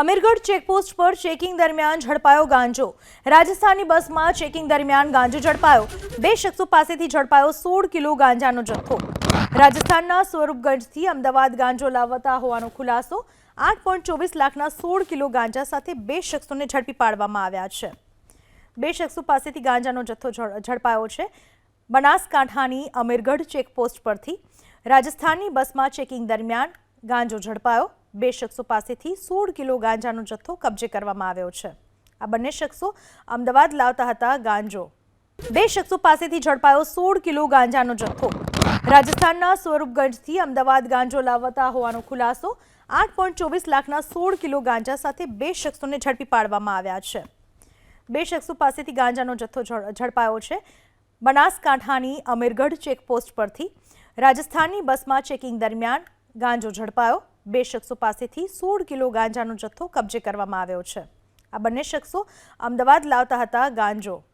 Amirgadh checkpost પર checking દરમિયાન ઝડપાયો ગાંજો. રાજસ્થાનની બસમાં ચેકિંગ દરમિયાન ગાંજો ઝડપાયો. બે શખ્સો પાસેથી ઝડપાયો સોળ કિલો ગાંજાનો જથ્થો. રાજસ્થાનના સ્વરૂપગંજથી અમદાવાદ ગાંજો લાવતા હોવાનો ખુલાસો. આઠ પોઈન્ટ ચોવીસ લાખના સોળ કિલો ગાંજા સાથે બે શખ્સોને ઝડપી પાડવામાં આવ્યા છે. બે શખ્સો પાસેથી ગાંજાનો જથ્થો ઝડપાયો છે. બનાસકાંઠાની અમીરગઢ ચેકપોસ્ટ પરથી રાજસ્થાનની બસમાં ચેકિંગ દરમિયાન ગાંજો ઝડપાયો. બે શખ્સો પાસેથી સોળ કિલો ગાંજાનો જથ્થો કબજે કરવામાં આવ્યો છે. આ બંને શખ્સો અમદાવાદ લાવતા હતા ગાંજો. બે શખ્સો પાસેથી ઝડપાયો સોળ કિલો ગાંજાનો જથ્થો. રાજસ્થાનના સ્વરૂપગંજથી અમદાવાદ ગાંજો લાવતા હોવાનો ખુલાસો, આઠ પોઈન્ટ ચોવીસ લાખના સોળ કિલો ગાંજા સાથે બે શખ્સોને ઝડપી પાડવામાં આવ્યા છે. બે શખ્સો પાસેથી ગાંજાનો જથ્થો ઝડપાયો છે. બનાસકાંઠાની અમીરગઢ ચેકપોસ્ટ પરથી રાજસ્થાનની બસમાં ચેકિંગ દરમિયાન ગાંજો ઝડપાયો. બે શખ્સો પાસેથી સોળ કિલો ગાંજાનો જથ્થો કબજે કરવામાં આવ્યો છે. આ બંને શખ્સો અમદાવાદ લાવતા હતા ગાંજો.